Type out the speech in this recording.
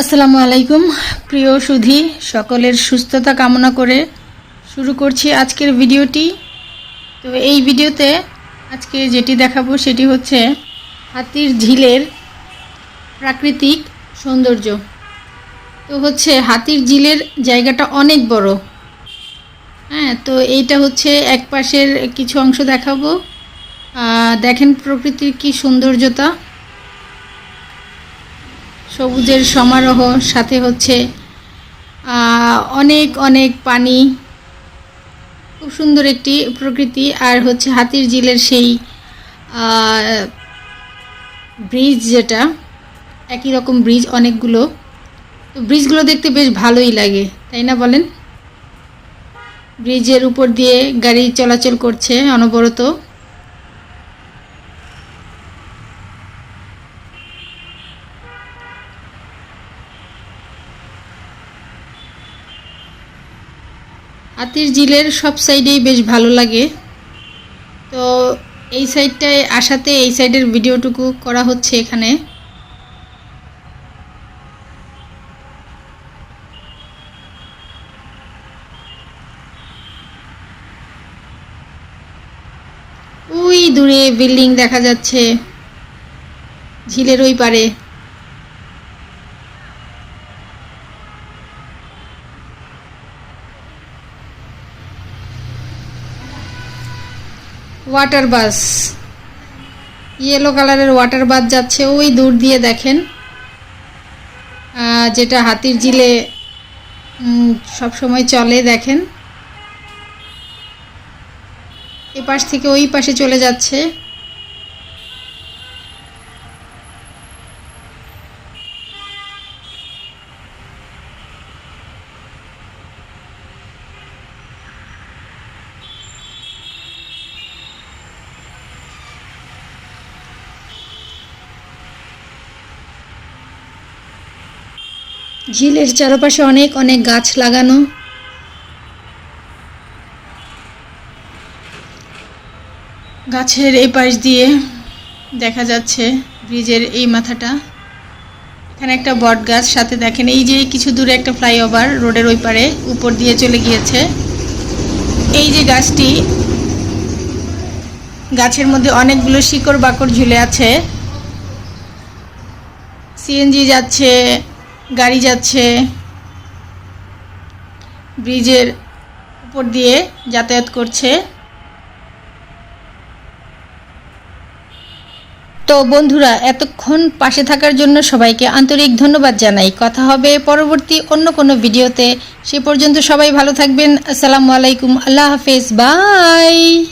আসসালামু আলাইকুম। প্রিয় সুধি, সকলের সুস্থতা কামনা করে শুরু করছি আজকের ভিডিওটি। তো এই ভিডিওতে আজকে যেটি দেখাবো সেটি হচ্ছে হাতির ঝিলের প্রাকৃতিক সৌন্দর্য। তো হচ্ছে হাতির ঝিলের জায়গাটা অনেক বড়। হ্যাঁ তো এইটা হচ্ছে এক পাশের কিছু অংশ দেখাবো। দেখেন প্রকৃতির কি সৌন্দর্যতা। সবুজের সমারোহ, সাথে হচ্ছে অনেক অনেক পানি। খুব সুন্দর একটি প্রকৃতি। আর হচ্ছে হাতির ঝিলের সেই ব্রিজ যেটা, একই রকম ব্রিজ, অনেকগুলো। তো ব্রিজগুলো দেখতে বেশ ভালোই লাগে, তাই না বলেন? ব্রিজের উপর দিয়ে গাড়ি চলাচল করছে অনবরত। হাতির ঝিলের সব সাইডেই বেশ ভালো লাগে। তো এই সাইডটায় আসাতে এই সাইডের ভিডিওটুকু করা হচ্ছে এখানে। ওই দূরে বিল্ডিং দেখা যাচ্ছে। ঝিলের ওই পারে। Water bus. ইয়েলো কালারের ওয়াটার বাস যাচ্ছে, ওই দূর দিয়ে দেখেন। যেটা হাতির ঝিলে সব সময় চলে, দেখেন। এপাশ থেকে ওই পাশে চলে যাচ্ছে। ঝিলের চারপাশে অনেক অনেক গাছ লাগানো। গাছের এই পাশ দিয়ে দেখা যাচ্ছে ব্রিজের এই মাথাটা। এখানে একটা বট গাছ, সাথে দেখেন এই যে কিছু দূরে একটা ফ্লাইওভার রোডের ওই পারে উপর দিয়ে চলে গিয়েছে। এই যে গাছটি, গাছের মধ্যে অনেকগুলো শিকড় বাকড় ঝুলে আছে। সিএনজি যাচ্ছে গাড়ি যাচ্ছে। ব্রিজের উপর দিয়ে যাতায়াত করছে। তো বন্ধুরা, এতক্ষণ পাশে থাকার জন্য সবাইকে আন্তরিক ধন্যবাদ জানাই। কথা হবে পরবর্তী অন্য কোনো ভিডিওতে। সে পর্যন্ত সবাই ভালো থাকবেন। আসসালামু আলাইকুম। আল্লাহ হাফেজ। বাই।